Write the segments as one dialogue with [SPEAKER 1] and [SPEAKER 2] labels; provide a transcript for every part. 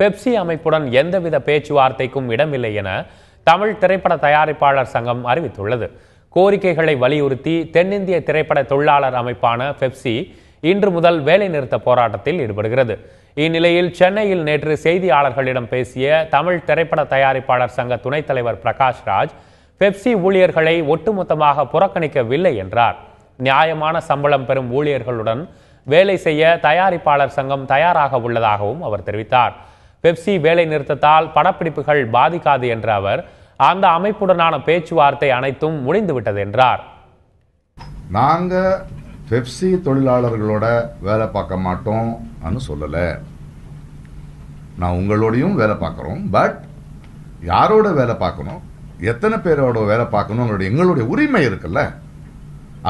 [SPEAKER 1] Pepsi அமைப்புடன் எந்தவித பேச்சுவார்த்தைக்கும் இடமில்லை என தமிழ் திரைப்பட தயாரிப்பாளர் சங்கம் அறிவித்துள்ளது. கோரிக்கைகளை வலியுறுத்தி தென்னிந்திய திரைப்பட தொழிலாளர் அமைப்பான பெப்சி இன்று முதல் வேலைநிறுத்த போராட்டத்தில் ஈடுபடுகிறது. இந்நிலையில் சென்னையில் நேற்று செய்தியாளர்களிடம் பேசிய தமிழ் திரைப்பட தயாரிப்பாளர் சங்க துணைத் தலைவர் பிரகாஷ் ராஜ் பெப்சி ஊழியர்களை ஒட்டுமொத்தமாக புறக்கணிக்கவில்லை என்றார். நியாயமான சம்பளம் பெறும் ஊழியர்களுடன் வேலை செய்ய தயாரிப்பாளர் சங்கம் தயாராக உள்ளதாகவும் அவர் தெரிவித்தார். பெப்சி வேலை நிறுத்தத்தால் படப்பிடிப்புகள் பாதிக்காது என்ற அவர் அந்த அமைப்புடனான பேச்சுவார்த்தை அனைத்தும் முடிந்துவிட்டது என்றார்.
[SPEAKER 2] நாங்கள் பெப்சி தொழிலாளர்களோட வேலை பார்க்க மாட்டோம்னு சொல்லலை. நான் உங்களோடையும் வேலை பார்க்குறோம். பட் யாரோட வேலை பார்க்கணும்? எத்தனை பேரோட வேலை பார்க்கணுங்கிறது எங்களுடைய உரிமை இருக்குல்ல.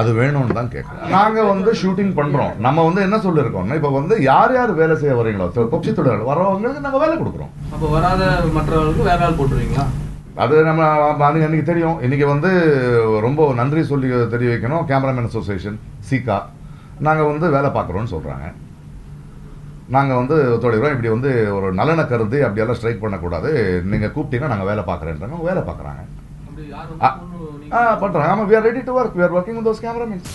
[SPEAKER 2] அது வேணும்னு தான் கேட்கணும் நாங்க வந்து ஷூட்டிங் பண்றோம். நம்ம வந்து என்ன சொல்லிருக்கோம்னா இப்போ வந்து யார் யார் வேலை செய்ய வரீங்களோ பெப்சி தொழிலாளர் வரவங்களுக்கு நாங்க வேலை கொடுக்குறோம்.
[SPEAKER 3] அப்போ வராத மற்றவர்களுக்கு வேற ஆள் போட்டுருவீங்களா?
[SPEAKER 2] அது நம்ம அன்னைக்கு அன்னைக்கு தெரியும். இன்னைக்கு வந்து ரொம்ப நன்றி சொல்லி தெரிய வைக்கணும் கேமராமேன் அசோசியேஷன் சீகா நாங்கள் வந்து வேலை பார்க்குறோன்னு சொல்கிறாங்க நாங்கள் வந்து ஒத்துழைக்கிறோம். இப்படி வந்து ஒரு நலனை கருதி அப்படியெல்லாம் ஸ்ட்ரைக் பண்ணக்கூடாது. நீங்கள் கூப்பிட்டீங்கன்னா நாங்கள் வேலை பார்க்குறேன்றாங்க. வேலை பார்க்குறாங்க.
[SPEAKER 3] அப்படி யாரும்
[SPEAKER 2] ஆ பண்ணுறாங்க ஆமாம் we are ready to work we are working with those cameramans